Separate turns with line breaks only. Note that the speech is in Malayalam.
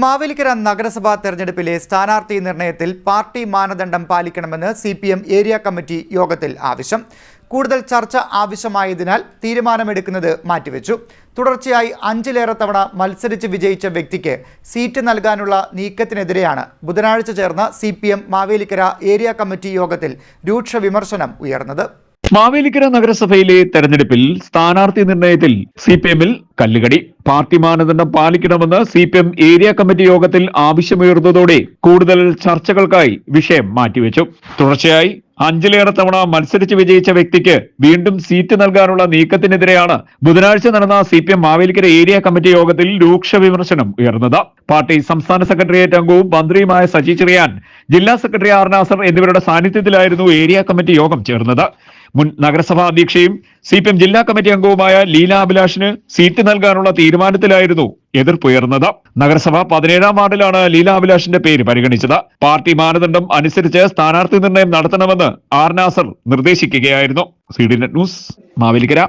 മാവേലിക്കര നഗരസഭാ തെരഞ്ഞെടുപ്പിലെ സ്ഥാനാർത്ഥി നിർണയത്തിൽ പാർട്ടി മാനദണ്ഡം പാലിക്കണമെന്ന് C P M area committee യോഗത്തിൽ ആവശ്യം. കൂടുതൽ ചർച്ച ആവശ്യമായതിനാൽ തീരുമാനമെടുക്കുന്നത് മാറ്റിവെച്ചു. തുടർച്ചയായി അഞ്ചിലേറെ തവണ മത്സരിച്ച് വിജയിച്ച വ്യക്തിക്ക് സീറ്റ് നൽകാനുള്ള നീക്കത്തിനെതിരെയാണ് ബുധനാഴ്ച ചേർന്ന സി മാവേലിക്കര ഏരിയ കമ്മിറ്റി യോഗത്തിൽ രൂക്ഷ വിമർശനം ഉയർന്നത്.
മാവേലിക്കര നഗരസഭയിലെ തെരഞ്ഞെടുപ്പിൽ സ്ഥാനാർത്ഥി നിർണയത്തിൽ സി പി എമ്മിൽ കല്ലുകടി. പാർട്ടി മാനദണ്ഡം പാലിക്കണമെന്ന് C P M area committee യോഗത്തിൽ ആവശ്യമുയർന്നതോടെ കൂടുതൽ ചർച്ചകൾക്കായി വിഷയം മാറ്റിവെച്ചു. തുടർച്ചയായി അഞ്ചിലേറെ തവണ മത്സരിച്ച് വിജയിച്ച വ്യക്തിക്ക് വീണ്ടും സീറ്റ് നൽകാനുള്ള നീക്കത്തിനെതിരെയാണ് ബുധനാഴ്ച നടന്ന C P M Mavelikara area committee യോഗത്തിൽ രൂക്ഷ വിമർശനം ഉയർന്നത്. പാർട്ടി സംസ്ഥാന സെക്രട്ടേറിയറ്റ് അംഗവും മന്ത്രിയുമായ സജി ചെറിയാൻ ജില്ലാ സെക്രട്ടറി ആർ നാസർ എന്നിവരുടെ സാന്നിധ്യത്തിലായിരുന്നു ഏരിയ കമ്മിറ്റി യോഗം ചേർന്നത്. മുൻ നഗരസഭാ അധ്യക്ഷയും സി പി എം ജില്ലാ കമ്മിറ്റി അംഗവുമായ ലീല അഭിലാഷിന് സീറ്റ് നൽകാനുള്ള തീരുമാനത്തിലായിരുന്നു എതിർപ്പുയർന്നത്. നഗരസഭ പതിനേഴാം വാർഡിലാണ് ലീല അഭിലാഷിന്റെ പേര് പരിഗണിച്ചത്. പാർട്ടി മാനദണ്ഡം അനുസരിച്ച് സ്ഥാനാർത്ഥി നിർണയം നടത്തണമെന്ന് R Nasar നിർദ്ദേശിക്കുകയായിരുന്നു. C D net news Mavelikara.